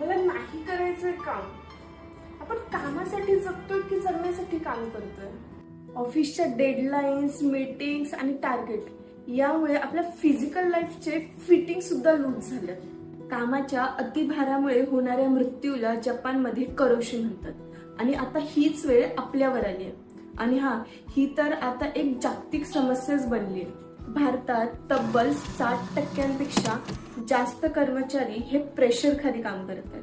मला नाही करायचंय काम. आपण कामासाठी जगतोय की जगण्यासाठी काम करतोय? ऑफिसच्या डेडलाईन्स मीटिंग्स आणि टार्गेट यामुळे आपल्या फिजिकल लाईफचे फिटिंग सुद्धा लूज झालं. कामाच्या अतिभारामुळे होणाऱ्या मृत्यूला जपानमध्ये करोशी म्हणतात. आणि आता हीच वेळ आपल्यावर आली आहे. आणि हा ही तर आता एक जागतिक समस्याच बनली आहे. भारतात तब्बल साठ टक्क्यांपेक्षा जास्त कर्मचारी हे प्रेशर खाली काम करतात.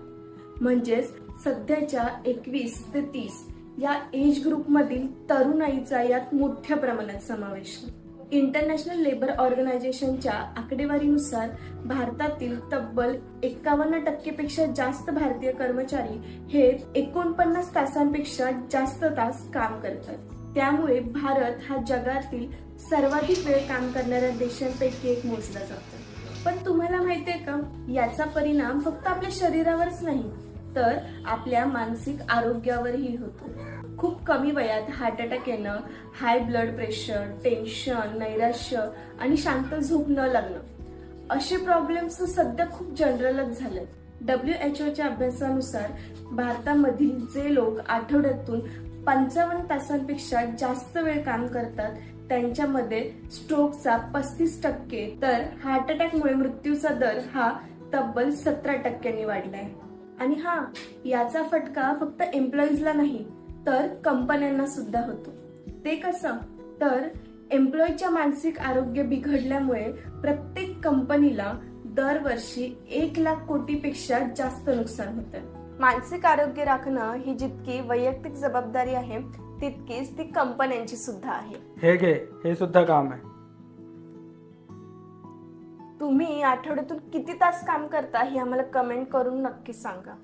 म्हणजेच सध्याच्या एकवीस ते तीस या एज ग्रुपमधील तरुणाईचा यात मोठ्या प्रमाणात समावेश इंटरनॅशनल लेबर ऑर्गनायझेशनच्या आकडेवारीनुसार भारतातील तब्बल एकावन्न टक्केपेक्षा जास्त भारतीय कर्मचारी हे एकोणपन्नास तासांपेक्षा जास्त तास काम करतात. त्यामुळे भारत हा जगातील सर्वाधिक वेळ काम करणाऱ्या देशांपैकी एक मोजला जातो. पण माहितीये का? याचा परिणाम फक्त आपल्या शरीरावरच नाही तर आपल्या मानसिक आरोग्यावरही होतो. खूप कमी वयात हार्ट अटॅक येणं हाय ब्लड प्रेशर टेन्शन नैराश्य आणि शांत झोप न लागणं असे प्रॉब्लेम्स सध्या खूप जनरलच झाले डब्ल्यू एच ओच्या अभ्यासानुसार भारतामधील जे लोक आठवड्यातून पंचावन्न तासांपेक्षा जास्त वेळ काम करतात. त्यांच्यामध्ये स्ट्रोकचा पस्तीस टक्के तर हार्ट अटॅकमुळे मृत्यूचा दर हा तब्बल सतरा टक्क्यांनी वाढलाय. आणि हा याचा फटका फक्त एम्प्लॉईजला नाही तर कंपन्यांना सुद्धा होतो. ते कसं? तर एम्प्लॉईच्या मानसिक आरोग्य बिघडल्यामुळे प्रत्येक कंपनीला दरवर्षी एक लाख कोटीपेक्षा जास्त नुकसान होतं मानसिक आरोग्य राखणं ही जितकी वैयक्तिक जबाबदारी आहे तितकीच ती कंपन्यांची सुद्धा आहे. हे घे हे सुद्धा काम आहे. तुम्ही आठवड्यातून किती तास काम करता हे आम्हाला कमेंट करून नक्की सांगा.